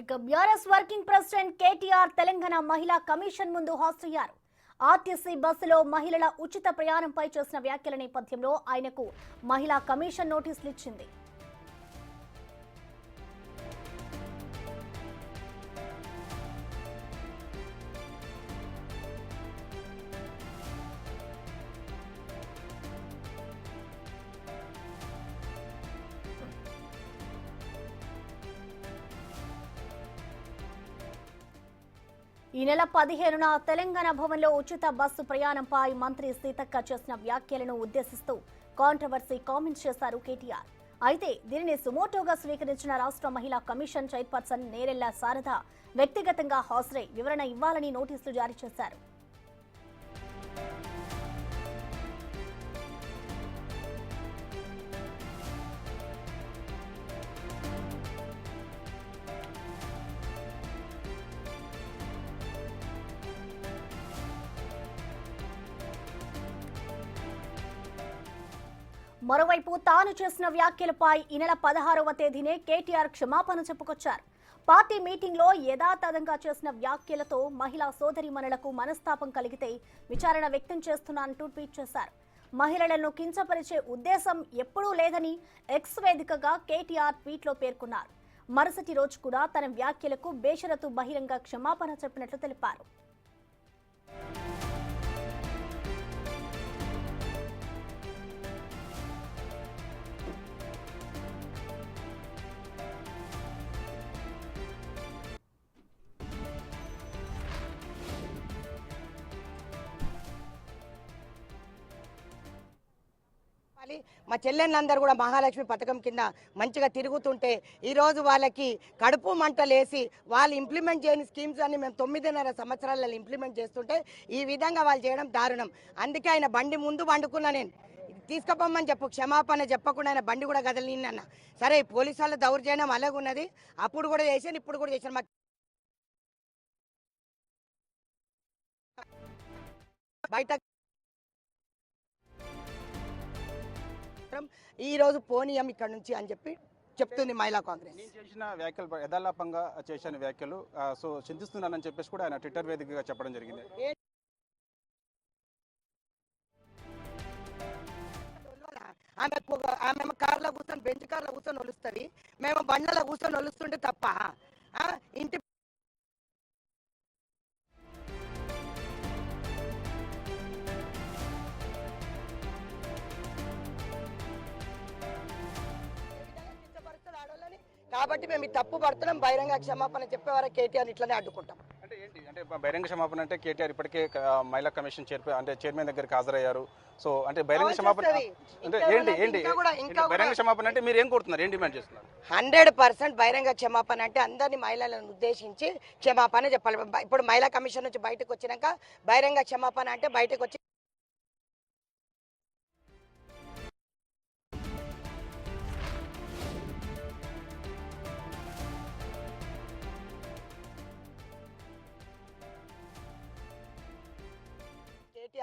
ఇక BRS working president KTR Telangana మహిళా commission ముందు హాజరయ్యారు. ఆర్టీసీ బస్సులో మహిళల ఉచిత ప్రయాణంపై చేసిన వ్యాఖ్యల నేపథ్యంలో ఆయనకు మహిళా కమిషన్ నోటీసులు ఇచ్చింది. ఈ నెల పదిహేనున తెలంగాణ భవన్లో ఉచిత బస్సు ప్రయాణంపై మంత్రి సీతక్క చేసిన వ్యాఖ్యలను ఉద్దేశిస్తూ కాంట్రవర్సీ కామెంట్స్ చేశారు కేటీఆర్. అయితే దీనిని సుమోటోగా స్వీకరించిన రాష్ట్ర మహిళా కమిషన్ చైర్పర్సన్ నేరెళ్ళ శారద వ్యక్తిగతంగా హాజరై వివరణ ఇవ్వాలని నోటీసులు జారీ చేశారు. మరోవైపు తాను చేసిన వ్యాఖ్యలపై ఈ నెల పదహారవ తేదీనే కేటీఆర్ క్షమాపణ చెప్పుకొచ్చారు. పార్టీ మీటింగ్లో యథాతథంగా చేసిన వ్యాఖ్యలతో మహిళా సోదరిమణులకు మనస్తాపం కలిగితే విచారణ వ్యక్తం చేస్తున్నానంటూ ట్వీట్ చేశారు. మహిళలను కించపరిచే ఉద్దేశం ఎప్పుడూ లేదని ఎక్స్ వేదికగా కేటీఆర్ ట్వీట్లో పేర్కొన్నారు. మరుసటి రోజు కూడా తన వ్యాఖ్యలకు బేషరతు బహిరంగ క్షమాపణ చెప్పినట్లు తెలిపారు. మా చెల్లెళ్ళందరూ కూడా మహాలక్ష్మి పథకం కింద మంచిగా తిరుగుతుంటే ఈరోజు వాళ్ళకి కడుపు మంటలేసి వాళ్ళు ఇంప్లిమెంట్ చేయని స్కీమ్స్ అన్ని మేము తొమ్మిదిన్నర సంవత్సరాలలో ఇంప్లిమెంట్ చేస్తుంటే ఈ విధంగా వాళ్ళు చేయడం దారుణం. అందుకే ఆయన బండి ముందు వండుకున్నా నేను. తీసుకపోమని చెప్పు క్షమాపణ చెప్పకుండా ఆయన బండి కూడా కదలినన్న సరే పోలీసు వాళ్ళ దౌర్జన్యం అలాగే ఉన్నది అప్పుడు కూడా చేశాను ఇప్పుడు కూడా చేశాను. బయట ఈ రోజు పోనీయం ఇక్కడ నుంచి అని చెప్పి చెప్తుంది మహిళా కాంగ్రెస్. నేను చేసిన వ్యాఖ్యలు యథాలాపంగా చేసిన వ్యాఖ్యలు. సో చింతిస్తున్నానని చెప్పేసి కూడా ఆయన ట్విట్టర్ వేదికగా చెప్పడం జరిగింది. ఆమె ఆమె కార్లో కూర్చొని బెంచ్ కార్లో కూర్చొని ఒలుస్తుంది మేము బండ్లలో కూర్చొని ఒలుస్తుంటే తప్ప ఇంటి కాబట్టి మేము తప్పు పడుతున్నాం బహిరంగ క్షమాపణ చెప్పే వరకు కేటీఆర్ ఇట్లనే అడ్డుకుంటాం. అంటే ఏంటి? అంటే బహిరంగ క్షమాపణ అంటే కేటీఆర్ ఇప్పటికే మహిళా కమిషన్ చైర్ అంటే చైర్మన్ దగ్గరికి హాజరయ్యారు. సో అంటే బహిరంగ క్షమాపణ. అంటే ఏంటి ఏంటి? బహిరంగ క్షమాపణ అంటే మీరు ఏం కోరుతున్నారు? ఏం డిమాండ్ చేస్తున్నారు? హండ్రెడ్ పర్సెంట్ బహిరంగ క్షమాపణ అంటే అందరినీ మహిళలను ఉద్దేశించి క్షమాపణ చెప్పాలి. ఇప్పుడు మహిళా కమిషన్ నుంచి బయటకు వచ్చినాక బహిరంగ క్షమాపణ అంటే బయటకు వచ్చి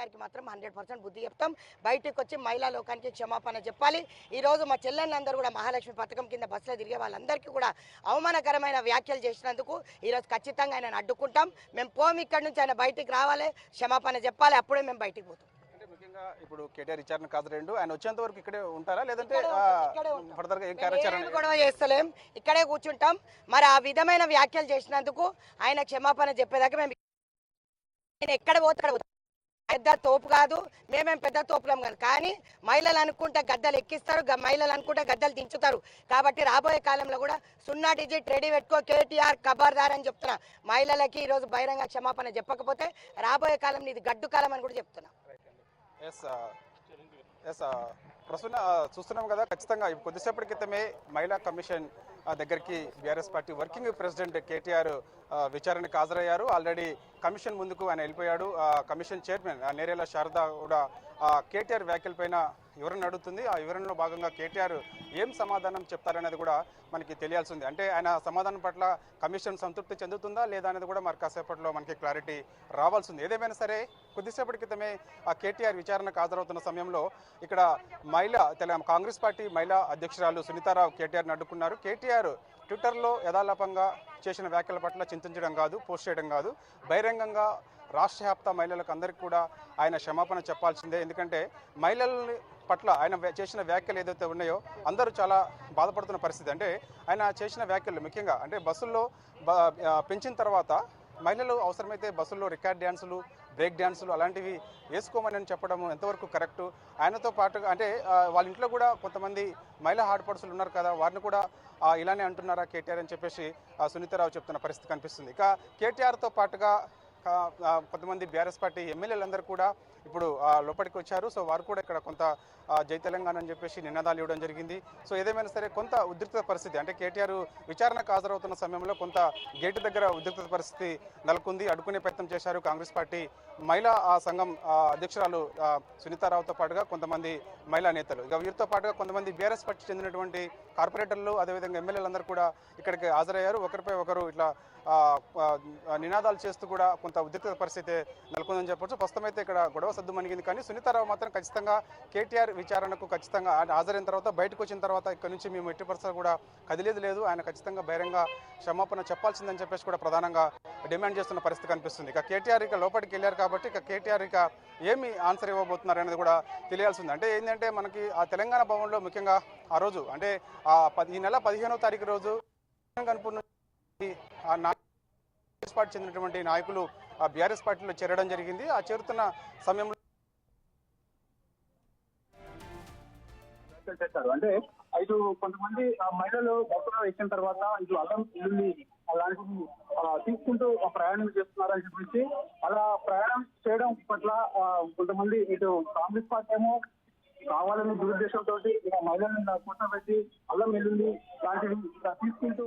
కేటీఆర్కి మాత్రం హండ్రెడ్ పర్సెంట్ బుద్ధి చెప్తాం. బయటకు వచ్చి మహిళా లోకానికి క్షమాపణ చెప్పాలి. ఈ రోజు మా చెల్లెళ్ళందరూ కూడా మహాలక్ష్మి పథకం కింద బస్సులో తిరిగే వాళ్ళందరికీ కూడా అవమానకరమైన వ్యాఖ్యలు చేసినందుకు ఈ రోజు ఖచ్చితంగా ఆయన అడ్డుకుంటాం. మేము పోము ఇక్కడి నుంచి ఆయన బయటికి రావాలి. క్షమాపణ చెప్పాలి. అప్పుడే మేము బయటికి పోతాం. ముఖ్యంగా ఇప్పుడు కేటీఆర్ విచారణ హాజరైండు ఆయన వచ్చేంత వరకు ఇక్కడే ఉంటారా? లేదంటే ఇక్కడే. ఫర్దర్గా గొడవ చేస్తలేం. కూర్చుంటాం. మరి ఆ విధమైన వ్యాఖ్యలు చేసినందుకు ఆయన క్షమాపణ చెప్పేదాకా మేము ఎక్కడ పోతాడు పెద్ద తోపు కాదు. మేమేం పెద్ద తోపులం కాదు. కానీ మహిళలు అనుకుంటే గద్దలు ఎక్కిస్తారు మహిళలు అనుకుంటే గద్దలు దించుతారు. కాబట్టి రాబోయే కాలంలో కూడా సున్నా డిజిట్ రెడీ పెట్టుకో కేటీఆర్ ఖబర్దార్ అని చెప్తున్నా. మహిళలకి ఈరోజు బహిరంగ క్షమాపణ చెప్పకపోతే రాబోయే కాలం ఇది గడ్డు కాలం అని కూడా చెప్తున్నా. ఎస్ ఎస్ ప్రస్తుతం చూస్తున్నాం కదా ఖచ్చితంగా కొద్దిసేపటి క్రితమే మహిళా కమిషన్ దగ్గరికి BRS party working president KTR విచారణకు హాజరయ్యారు. ఆల్రెడీ కమిషన్ ముందుకు ఆయన వెళ్ళిపోయాడు. ఆ, కమిషన్ చైర్మన్ ఆ, నేరేల శారద కూడా కేటీఆర్ కేటీఆర్ వ్యాఖ్యలపైన వివరణ అడుగుతుంది ఆ వివరణలో భాగంగా కేటీఆర్ ఏం సమాధానం చెప్తారనేది కూడా మనకి తెలియాల్సింది. అంటే ఆయన సమాధానం పట్ల కమిషన్ సంతృప్తి చెందుతుందా లేదా అనేది కూడా మరి కాసేపట్లో మనకి క్లారిటీ రావాల్సింది. ఏదేమైనా సరే కొద్దిసేపటి క్రితమే ఆ కేటీఆర్ విచారణకు హాజరవుతున్న సమయంలో ఇక్కడ మహిళా తెలంగాణ కాంగ్రెస్ పార్టీ మహిళా అధ్యక్షురాలు సునీతారావు కేటీఆర్ని అడ్డుకున్నారు. కేటీఆర్ ట్విట్టర్లో యథాలాపంగా చేసిన వ్యాఖ్యల పట్ల చింతించడం కాదు పోస్ట్ చేయడం కాదు. బహిరంగంగా రాష్ట్ర వ్యాప్త మహిళలకు అందరికీ కూడా ఆయన క్షమాపణ చెప్పాల్సిందే. ఎందుకంటే మహిళల పట్ల ఆయన చేసిన వ్యాఖ్యలు ఏదైతే ఉన్నాయో అందరూ చాలా బాధపడుతున్న పరిస్థితి. అంటే ఆయన చేసిన వ్యాఖ్యలు ముఖ్యంగా అంటే బస్సుల్లో పెంచిన తర్వాత మహిళలు అవసరమైతే బస్సుల్లో రికార్డ్ డ్యాన్సులు బ్రేక్ డ్యాన్సులు అలాంటివి వేసుకోమని చెప్పడం ఎంతవరకు కరెక్టు? ఆయనతో పాటు అంటే వాళ్ళ ఇంట్లో కూడా కొంతమంది మహిళా ఆడపడుచులు ఉన్నారు కదా వారిని కూడా ఇలానే అంటున్నారా కేటీఆర్ అని చెప్పేసి సునీతారావు చెప్తున్న పరిస్థితి కనిపిస్తుంది. ఇక కేటీఆర్తో పాటుగా కొంతమంది బీఆర్ఎస్ పార్టీ ఎమ్మెల్యేలందరూ కూడా ఇప్పుడు ఆ, లోపలికి వచ్చారు. సో వారు కూడా ఇక్కడ కొంత జై తెలంగాణ అని చెప్పేసి నినాదాలు ఇవ్వడం జరిగింది. సో ఏదేమైనా సరే కొంత ఉద్రిక్త పరిస్థితి అంటే కేటీఆర్ విచారణకు హాజరవుతున్న సమయంలో కొంత గేటు దగ్గర ఉద్రిక్త పరిస్థితి నెలకొంది. అడ్డుకునే ప్రయత్నం చేశారు కాంగ్రెస్ పార్టీ మహిళా ఆ, సంఘం అధ్యక్షురాలు సునీతారావుతో పాటుగా కొంతమంది మహిళా నేతలు. ఇక వీరితో పాటుగా కొంతమంది బీఆర్ఎస్ పార్టీ చెందినటువంటి కార్పొరేటర్లు అదేవిధంగా ఎమ్మెల్యేలందరూ కూడా ఇక్కడికి హాజరయ్యారు. ఒకరిపై ఒకరు ఇట్లా నినాదాలు చేస్తూ కూడా కొంత ఉద్రిక్త పరిస్థితి నెలకొందని చెప్పొచ్చు. ప్రస్తుతం అయితే ఇక్కడ గొడవ సద్దు మణిగింది. కానీ సునీతారావు మాత్రం ఖచ్చితంగా కేటీఆర్ విచారణకు ఖచ్చితంగా హాజరైన తర్వాత బయటకు వచ్చిన తర్వాత ఇక్కడ నుంచి మేము ఎట్టి పరిస్థితులు కూడా కదిలేదు లేదు. ఆయన ఖచ్చితంగా బహిరంగ క్షమాపణ చెప్పాల్సిందని చెప్పేసి కూడా ప్రధానంగా డిమాండ్ చేస్తున్న పరిస్థితి కనిపిస్తుంది. ఇక కేటీఆర్ ఇక లోపలికి వెళ్ళారు కాబట్టి ఇక కేటీఆర్ ఇక ఏమి ఆన్సర్ ఇవ్వబోతున్నారు అనేది కూడా తెలియాల్సింది అంటే ఏంటంటే మనకి ఆ తెలంగాణ భవన్లో ముఖ్యంగా ఆ రోజు అంటే ఆ ఈ నెల పదిహేనవ తారీఖు రోజు కనుపూర్ నుంచి ఆ కాంగ్రెస్ పార్టీ చెందినటువంటి నాయకులు ఆ బీఆర్ఎస్ పార్టీలో చేరడం జరిగింది. ఆ చేరుతున్న సమయంలో చేశారు. అంటే ఇటు కొంతమంది ఆ, మహిళలు బస్సులో ఎక్కిన తర్వాత ఇటు అల్లం ఇల్లు అలాంటివి తీసుకుంటూ ఆ ప్రయాణం చేస్తున్నారని చెప్పేసి అలా ప్రయాణం చేయడం పట్ల కొంతమంది ఇటు కాంగ్రెస్ పార్టీ ఏమో కావాలని దురుద్దేశంతో మహిళలను కూర్చోబెట్టి అల్లం వెల్లుల్లి లాంటివి తీసుకుంటూ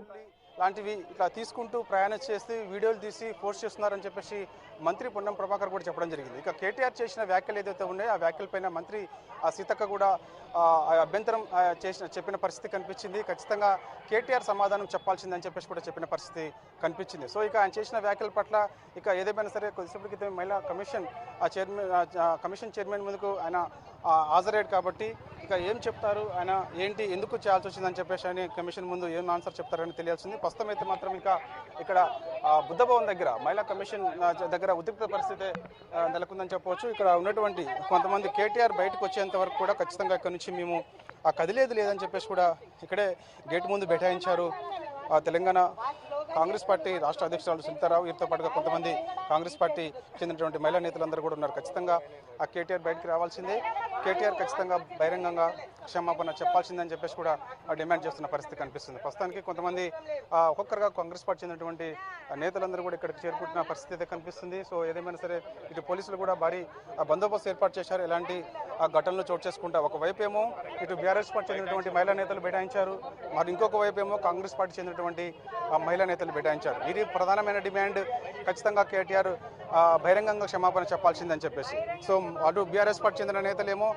లాంటివి ఇట్లా తీసుకుంటూ ప్రయాణం చేసి వీడియోలు తీసి పోస్ట్ చేస్తున్నారని చెప్పేసి మంత్రి పొన్నం ప్రభాకర్ కూడా చెప్పడం జరిగింది. ఇక కేటీఆర్ చేసిన వ్యాఖ్యలు ఏదైతే ఉన్నాయో ఆ వ్యాఖ్యలపైన మంత్రి ఆ సీతక్క కూడా ఆ, అభ్యంతరం చేసిన చెప్పిన పరిస్థితి కనిపించింది. ఖచ్చితంగా కేటీఆర్ సమాధానం చెప్పాల్సిందని చెప్పేసి కూడా చెప్పిన పరిస్థితి కనిపించింది. సో ఇక ఆయన చేసిన వ్యాఖ్యల పట్ల ఇక ఏదేమైనా సరే కొద్దిసేపటి క్రితం మహిళా కమిషన్ ఆ చైర్మన్ కమిషన్ చైర్మన్ ముందుకు ఆయన హాజరయ్యాడు కాబట్టి ఇక ఏం చెప్తారు? ఆయన ఏంటి? ఎందుకు చేయాల్సి వచ్చిందని చెప్పేసి ఆయన కమిషన్ ముందు ఏం ఆన్సర్ చెప్తారని తెలియాల్సింది. ప్రస్తుతం అయితే మాత్రం ఇంకా ఇక్కడ ఆ, బుద్ధ భవన్ దగ్గర మహిళా కమిషన్ దగ్గర ఉద్రిక్త పరిస్థితి నెలకొందని చెప్పవచ్చు ఇక్కడ ఉన్నటువంటి కొంతమంది కేటీఆర్ బయటకు వచ్చేంత వరకు కూడా ఖచ్చితంగా ఇక్కడ నుంచి మేము ఆ కదిలేదు లేదని చెప్పేసి కూడా ఇక్కడే గేట్ ముందు బైఠాయించారు ఆ, తెలంగాణ కాంగ్రెస్ పార్టీ రాష్ట్ర అధ్యక్షురాలు సునీతారావు. వీరితో పాటుగా కొంతమంది కాంగ్రెస్ పార్టీ చెందినటువంటి మహిళా నేతలందరూ కూడా ఉన్నారు. ఖచ్చితంగా ఆ కేటీఆర్ బయటకు రావాల్సిందే. కేటీఆర్ ఖచ్చితంగా బహిరంగంగా క్షమాపణ చెప్పాల్సిందని చెప్పేసి కూడా డిమాండ్ చేస్తున్న పరిస్థితి కనిపిస్తుంది. ప్రస్తుతానికి కొంతమంది ఒక్కొక్కరుగా కాంగ్రెస్ పార్టీ చెందినటువంటి నేతలందరూ కూడా ఇక్కడికి చేరుకుంటున్న పరిస్థితి అయితే కనిపిస్తుంది. సో ఏదేమైనా సరే ఇటు పోలీసులు కూడా భారీ బందోబస్తు ఏర్పాటు చేశారు. ఎలాంటి ఆ, ఘటనలు చోటు చేసుకుంటా ఒకవైపు ఏమో ఇటు బీఆర్ఎస్ పార్టీ చెందినటువంటి మహిళా నేతలు బైఠాయించారు. మరి ఇంకొక వైపు ఏమో కాంగ్రెస్ పార్టీ చెందినటువంటి ఆ, మహిళా నేతలు బైఠాయించారు. ఇది ప్రధానమైన డిమాండ్ ఖచ్చితంగా కేటీఆర్ బహిరంగంగా క్షమాపణ చెప్పాల్సిందని చెప్పేసి. సో అటు బీఆర్ఎస్ పార్టీ చెందిన నేతలేమో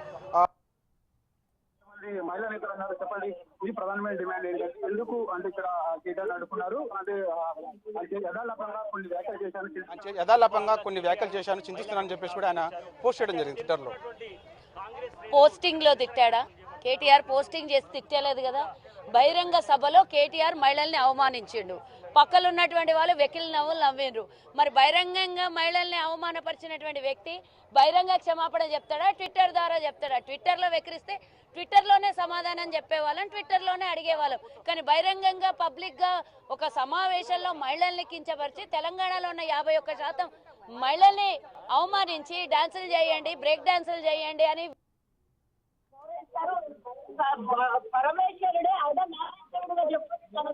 మహిళా నేతలు అన్నారు చెప్పండి. ఇది ప్రధానమైన డిమాండ్ ఏంటంటే ఎందుకు అంటే ఇక్కడ కేటీఆర్ అడుగుతున్నారు అంటే యథాలాపంగా కొన్ని వ్యాఖ్యలు చేశాను యథాలాపంగా కొన్ని వ్యాఖ్యలు చేశాను చింతిస్తున్నానని చెప్పేసి కూడా ఆయన పోస్ట్ చేయడం జరిగింది ట్విట్టర్లో. పోస్టింగ్లో తిట్టాడా? కేటీఆర్ పోస్టింగ్ చేసి తిట్టలేదు కదా? బహిరంగ సభలో కేటీఆర్ మహిళల్ని అవమానించిండు. పక్కలు ఉన్నటువంటి వాళ్ళు వెకిలి నవ్వులు నవ్విండ్రు. మరి బహిరంగంగా మహిళల్ని అవమానపరిచినటువంటి వ్యక్తి బహిరంగ క్షమాపణ చెప్తాడా? ట్విట్టర్ ద్వారా చెప్తాడా? ట్విట్టర్లో వెక్కిరిస్తే ట్విట్టర్లోనే సమాధానం చెప్పేవాళ్ళం ట్విట్టర్లోనే అడిగేవాళ్ళం. కానీ బహిరంగంగా పబ్లిక్గా ఒక సమావేశంలో మహిళల్ని కించపరిచి తెలంగాణలో ఉన్న యాభై ఒక్క శాతం మహిళల్ని అవమానించి డాన్సులు చేయండి బ్రేక్ డాన్సులు చేయండి అని పరమేశ్వరుడే అర్ధనారీశ్వరుడుగా చెప్పు తన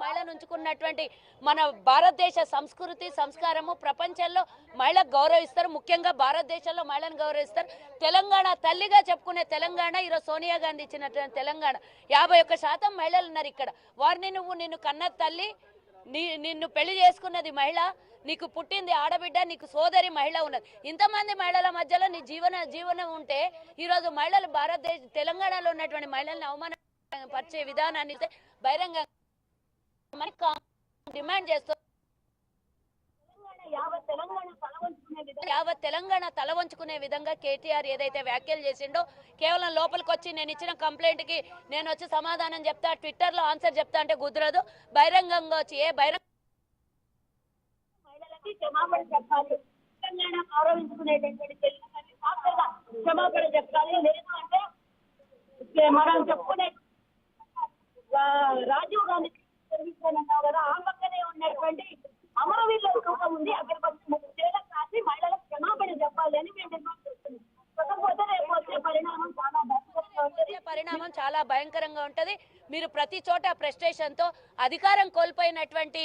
మహిళను ఉంచుకున్నటువంటి మన భారతదేశ సంస్కృతి సంస్కారము ప్రపంచంలో మహిళకు గౌరవిస్తారు. ముఖ్యంగా భారతదేశంలో మహిళను గౌరవిస్తారు. తెలంగాణ తల్లిగా చెప్పుకునే తెలంగాణ ఈరోజు సోనియా గాంధీ ఇచ్చినటువంటి తెలంగాణ. యాభై ఒక్క శాతం మహిళలు ఉన్నారు ఇక్కడ. వారిని నువ్వు నిన్ను కన్న తల్లి నీ నిన్ను పెళ్ళి చేసుకున్నది మహిళ నీకు పుట్టింది ఆడబిడ్డ నీకు సోదరి మహిళ ఉన్నది. ఇంతమంది మహిళల మధ్యలో నీ జీవన జీవనం ఉంటే ఈరోజు మహిళలు భారతదేశ తెలంగాణలో ఉన్నటువంటి మహిళల్ని పరిచే విధానాన్ని బహిరంగ మరి కా- డిమాండ్ చేస్తూ యావత్ తెలంగాణ తల వంచుకునే విధంగా తెలంగాణ తల విధంగా కేటీఆర్ ఏదైతే వ్యాఖ్యలు చేసిండో కేవలం లోపలికి వచ్చి నేను ఇచ్చిన కంప్లైంట్కి నేను వచ్చి సమాధానం చెప్తా ట్విట్టర్లో ఆన్సర్ చెప్తా అంటే కుదరదు. బహిరంగంగా వచ్చి ఏ బహిరంగ క్షమాపణ చెప్పాలి. గౌరవించుకునేటటువంటి క్షమాపణ చెప్పాలి. లేదు అంటే మనం చెప్పుకునే రాజీవ్ గాంధీ అన్నావు కదా ఆ పక్కనే ఉన్నటువంటి అమరవీరుల రూపం ఉంది అగ్రపక్ష తేడా రాసి మహిళలకు క్షమాపణ చెప్పాలి అని మేము డిమాండ్ చేస్తున్నాం కాకపోతే రేపు వచ్చే పరిణామం చాలా పరిణామం చాలా భయంకరంగా ఉంటది. మీరు ప్రతి చోట ఫ్రస్ట్రేషన్తో అధికారం కోల్పోయినటువంటి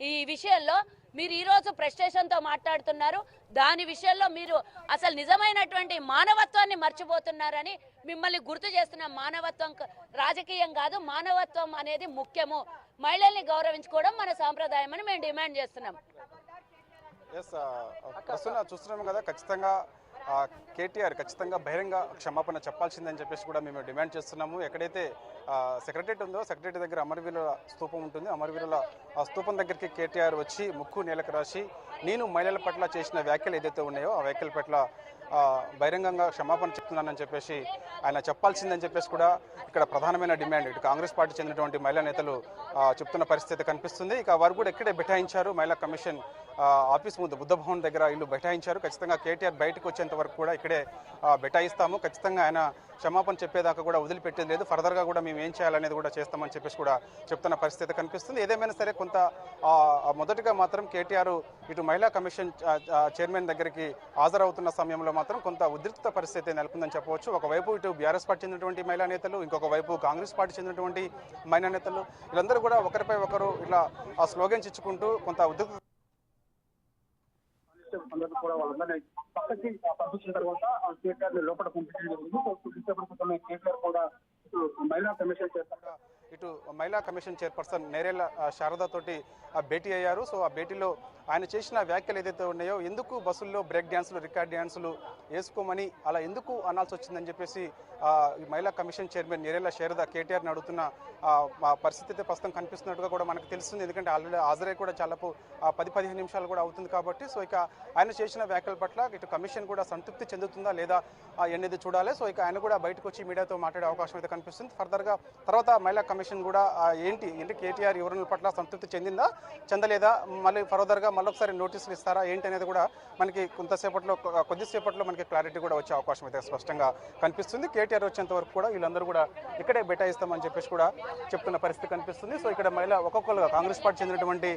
ఈ విషయంలో మీరు ఈ రోజు ఫ్రస్ట్రేషన్తో మాట్లాడుతున్నారు. దాని విషయంలో మీరు అసలు నిజమైనటువంటి మానవత్వాన్ని మర్చిపోతున్నారని మిమ్మల్ని గుర్తు చేస్తున్న మానవత్వం రాజకీయం కాదు మానవత్వం అనేది ముఖ్యము. మహిళల్ని గౌరవించుకోవడం మన సాంప్రదాయం అని మేము డిమాండ్ చేస్తున్నాం. ఎస్ uh, uh, చూస్తున్నాం కదా ఖచ్చితంగా కేటీఆర్ ఖచ్చితంగా బహిరంగ క్షమాపణ చెప్పాల్సిందని చెప్పేసి కూడా మేము డిమాండ్ చేస్తున్నాము. ఎక్కడైతే సెక్రటరేట్ ఉందో సెక్రటరేట్ దగ్గర అమరవీరుల స్తూపం ఉంటుంది. అమరవీరుల ఆ స్తూపం దగ్గరికి కేటీఆర్ వచ్చి ముక్కు నేలకు రాసి నేను మహిళల పట్ల చేసిన వ్యాఖ్యలు ఏదైతే ఉన్నాయో ఆ వ్యాఖ్యల పట్ల బహిరంగంగా క్షమాపణ చెప్తున్నానని చెప్పేసి ఆయన చెప్పాల్సిందని చెప్పేసి కూడా ఇక్కడ ప్రధానమైన డిమాండ్. ఇటు కాంగ్రెస్ పార్టీ చెందినటువంటి మహిళా నేతలు చెప్తున్న పరిస్థితి కనిపిస్తుంది. ఇక వారు కూడా ఇక్కడే బిఠాయించారు. మహిళా కమిషన్ ఆఫీస్ ముందు బుద్ధ భవన్ దగ్గర ఇల్లు బైఠాయించారు. ఖచ్చితంగా కేటీఆర్ బయటకు వచ్చేంత వరకు కూడా ఇక్కడే బైఠాయిస్తాము. ఖచ్చితంగా ఆయన క్షమాపణ చెప్పేదాకా కూడా వదిలిపెట్టేది లేదు. ఫర్దర్గా కూడా మేము ఏం చేయాలనేది కూడా చేస్తామని చెప్పేసి కూడా చెప్తున్న పరిస్థితి కనిపిస్తుంది. ఏదేమైనా సరే కొంత మొదటిగా మాత్రం కేటీఆర్ ఇటు మహిళా కమిషన్ చైర్మన్ దగ్గరికి హాజరవుతున్న సమయంలో మాత్రం కొంత ఉద్రిక్త పరిస్థితి నెలకొందని చెప్పవచ్చు. ఒకవైపు ఇటు బీఆర్ఎస్ పార్టీ చెందినటువంటి మహిళా నేతలు ఇంకొక వైపు కాంగ్రెస్ పార్టీ చెందినటువంటి మహిళా నేతలు. వీళ్ళందరూ కూడా ఒకరిపై ఒకరు ఇలా ఆ స్లోగన్స్ ఇచ్చుకుంటూ కొంత ఉద్రిక్త అందరూ కూడా వాళ్ళందరినీ పక్కకి పంపించిన తర్వాత ఆ కేటీఆర్ని లోపల పంపించడం జరిగింది. సో కొద్దిసేపటి కేటీఆర్ కూడా మహిళా కమిషన్ చేస్తారు ఇటు మహిళా కమిషన్ చైర్పర్సన్ నేరేళ్ళ శారదా తోటి భేటీ అయ్యారు. సో ఆ భేటీలో ఆయన చేసిన వ్యాఖ్యలు ఏదైతే ఉన్నాయో ఎందుకు బస్సుల్లో బ్రేక్ డ్యాన్సులు రికార్డ్ డ్యాన్సులు వేసుకోమని అలా ఎందుకు అనాల్సి వచ్చిందని చెప్పేసి ఈ మహిళా కమిషన్ చైర్మన్ నేరేళ్ళ శారద కేటీఆర్ని అడుగుతున్న ఆ, పరిస్థితి అయితే ప్రస్తుతం కనిపిస్తున్నట్టుగా కూడా మనకు తెలుస్తుంది. ఎందుకంటే ఆల్రెడీ హాజరై కూడా చాలా పది పదిహేను నిమిషాలు కూడా అవుతుంది కాబట్టి సో ఇక ఆయన చేసిన వ్యాఖ్యల పట్ల ఇటు కమిషన్ కూడా సంతృప్తి చెందుతుందా లేదా ఆ, అనేది చూడాలి. సో ఇక ఆయన కూడా బయటకు వచ్చి మీడియాతో మాట్లాడే అవకాశం అయితే కనిపిస్తుంది. ఫర్దర్గా తర్వాత మహిళా కమిషన్ కూడా ఏంటి ఏంటి కేటీఆర్ వివరణల పట్ల సంతృప్తి చెందిందా చెందలేదా? మళ్ళీ ఫర్దర్గా మళ్ళొకసారి నోటీసులు ఇస్తారా? ఏంటి అనేది కూడా మనకి కొంతసేపట్లో కొద్దిసేపట్లో మనకి క్లారిటీ కూడా వచ్చే అవకాశం అయితే స్పష్టంగా కనిపిస్తుంది. కేటీఆర్ వచ్చేంత వరకు కూడా వీళ్ళందరూ కూడా ఇక్కడే బెటాయిస్తామని చెప్పేసి కూడా చెప్తున్న పరిస్థితి కనిపిస్తుంది. సో ఇక్కడ మహిళ ఒక్కొక్కరుగా కాంగ్రెస్ పార్టీ చెందినటువంటి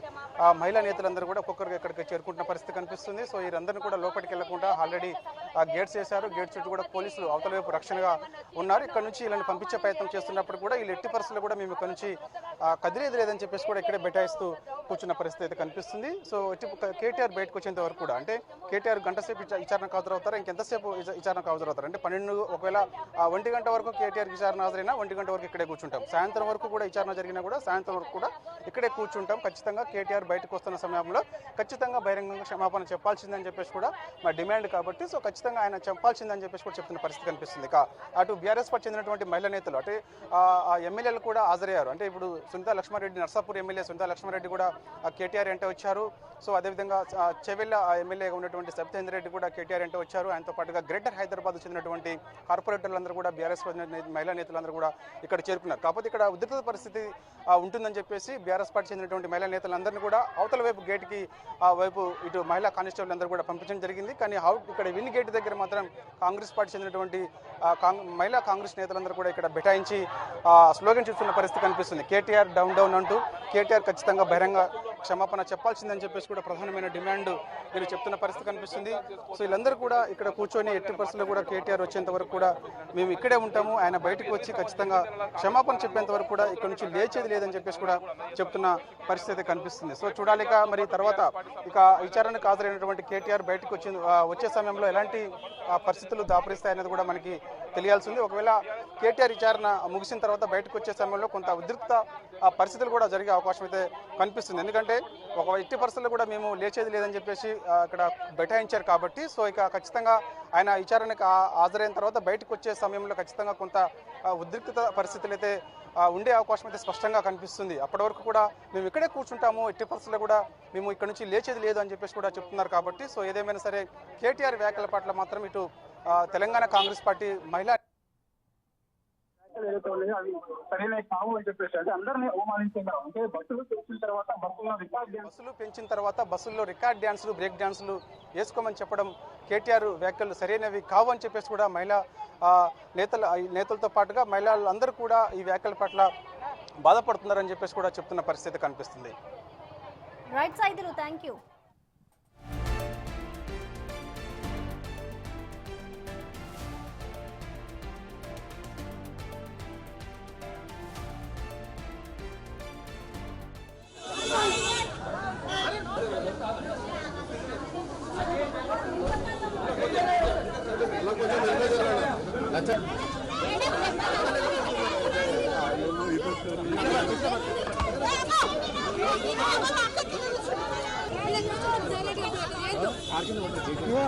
ఆ, మహిళా నేతలందరూ కూడా ఒక్కొక్కరికి ఇక్కడికి చేరుకుంటున్న పరిస్థితి కనిపిస్తుంది. సో వీరందరినీ కూడా లోపలికి వెళ్ళకుండా ఆల్రెడీ ఆ గేట్స్ వేశారు. గేట్ చుట్టూ కూడా పోలీసులు అవతల వైపు రక్షణగా ఉన్నారు. ఇక్కడ నుంచి వీళ్ళని పంపించే ప్రయత్నం చేస్తున్నప్పుడు కూడా వీళ్ళు ఎట్టి పరిస్థితులు కూడా మేము ఇక్కడ నుంచి కదిలేదు లేదని చెప్పేసి కూడా ఇక్కడే బెటాయిస్తూ కూర్చున్న పరిస్థితి అయితే కనిపిస్తుంది. సో వచ్చి కేటీఆర్ బయటకు వచ్చేంత వరకు కూడా అంటే కేటీఆర్ గంట సేపు విచా- విచారణకు హాజరవుతారు? ఇంకెంతసేపు విచా- విచారణకు హాజరవుతారు? అంటే పన్నెండు ఒకవేళ ఆ, ఒంటి గంట వరకు కేటీఆర్ విచారణ హాజరైనా ఒంటి గంట వరకు ఇక్కడే కూర్చుంటాం. సాయంత్రం వరకు కూడా విచారణ జరిగినా కూడా సాయంత్రం వరకు కూడా ఇక్కడే కూర్చుంటాం. ఖచ్చితంగా కేటీఆర్ బయటకు వస్తున్న సమయంలో ఖచ్చితంగా బహిరంగంగా క్షమాపణ చెప్పాల్సిందని చెప్పేసి కూడా మా డిమాండ్ కాబట్టి సో ఖచ్చితంగా ఆయన చెప్పాల్సిందని చెప్పేసి కూడా చెప్తున్న పరిస్థితి కనిపిస్తుంది. అటు బీఆర్ఎస్ పార్టీ చెందినటువంటి మహిళా నేతలు అంటే ఆ, ఎమ్మెల్యేలు కూడా హాజరయ్యారు. అంటే ఇప్పుడు సునీతా లక్ష్మారెడ్డి నర్సాపూర్ ఎమ్మెల్యే సునీతా లక్ష్మారెడ్డి కూడా కేటీఆర్ అంటే వచ్చారు. సో అదేవిధంగా చెవెల్ల ఎమ్మెల్యేగా ఉన్నటువంటి సబితేంద్ర రెడ్డి కూడా కేటీఆర్ అంటే వచ్చారు. ఆయనతో పాటుగా గ్రేటర్ హైదరాబాద్ చెందినటువంటి కార్పొరేటర్లందరూ కూడా బీఆర్ఎస్ మహిళా నేతలందరూ కూడా ఇక్కడ చేరుకున్నారు. కాకపోతే ఇక్కడ ఉద్రిక్త పరిస్థితి ఉంటుందని చెప్పేసి బీఆర్ఎస్ పార్టీ చెందినటువంటి మహిళా నేతలందరినీ కూడా అవతల వైపు గేట్కి ఆ వైపు ఇటు మహిళా కానిస్టేబుల్ అందరూ కూడా పంపించడం జరిగింది. కానీ ఇక్కడ విన్ గేట్ దగ్గర మాత్రం కాంగ్రెస్ పార్టీ చెందినటువంటి మహిళా కాంగ్రెస్ నేతలందరూ కూడా ఇక్కడ బెటాయించి స్లోగన్ చూస్తున్న పరిస్థితి కనిపిస్తుంది. కేటీఆర్ డౌన్ డౌన్ అంటూ కేటీఆర్ ఖచ్చితంగా బహిరంగ క్షమాపణ చెప్పాల్సిందని చెప్పేసి కూడా ప్రధానమైన డిమాండ్ వీళ్ళు చెప్తున్న పరిస్థితి కనిపిస్తుంది. సో వీళ్ళందరూ కూడా ఇక్కడ కూర్చొని ఎట్టి పరిస్థితుల్లో కూడా కేటీఆర్ వచ్చేంత వరకు కూడా మేము ఇక్కడే ఉంటాము. ఆయన బయటకు వచ్చి ఖచ్చితంగా క్షమాపణ చెప్పేంత వరకు కూడా ఇక్కడ నుంచి లేచేది లేదని చెప్పేసి కూడా చెప్తున్న పరిస్థితి కనిపిస్తుంది. సో చూడాలిక మరి తర్వాత ఇక విచారణకు హాజరైనటువంటి కేటీఆర్ బయటకు వచ్చి వచ్చే సమయంలో ఎలాంటి పరిస్థితులు దాపరిస్తాయనేది కూడా మనకి తెలియాల్సింది ఒకవేళ కేటీఆర్ విచారణ ముగిసిన తర్వాత బయటకు వచ్చే సమయంలో కొంత ఉద్రిక్త పరిస్థితులు కూడా జరిగే అవకాశం అయితే కనిపిస్తుంది. ఎందుకంటే ఒక ఎట్టి పరిస్థితుల్లో కూడా మేము లేచేది లేదని చెప్పేసి అక్కడ ఇక్కడ బైఠాయించారు కాబట్టి సో ఇక ఖచ్చితంగా ఆయన విచారణకు హాజరైన తర్వాత బయటకు వచ్చే సమయంలో ఖచ్చితంగా కొంత ఉద్రిక్త ఉద్రిక్తత పరిస్థితులు అయితే ఉండే అవకాశం అయితే స్పష్టంగా కనిపిస్తుంది. అప్పటి వరకు కూడా మేము ఇక్కడే కూర్చుంటాము ఎట్టి పరిస్థితుల్లో కూడా మేము ఇక్కడ నుంచి లేచేది లేదు అని చెప్పేసి కూడా చెప్తున్నారు కాబట్టి సో ఏదేమైనా సరే కేటీఆర్ వ్యాఖ్యల పట్ల మాత్రం ఇటు తెలంగాణ కాంగ్రెస్ పార్టీ మహిళా ఏదైతే ఉన్నాయో అవి సరైనవి కావు అని చెప్పేసి అంటే అందరినీ అవమానించారు అంటే బస్సులు తెచ్చిన తర్వాత బస్సులో రికార్డ్ బస్సులు పెంచిన తర్వాత బస్సుల్లో రికార్డ్ డ్యాన్సులు బ్రేక్ డ్యాన్సులు వేసుకోమని చెప్పడం కేటీఆర్ వ్యాఖ్యలు సరైనవి కావు అని చెప్పేసి కూడా మహిళా నేతల నేతలతో పాటుగా మహిళలందరూ కూడా ఈ వ్యాఖ్యల పట్ల బాధపడుతున్నారని చెప్పేసి కూడా చెప్తున్న పరిస్థితి కనిపిస్తుంది. రైట్ సైదులు థ్యాంక్ యూ మహిళలకు వెంటనే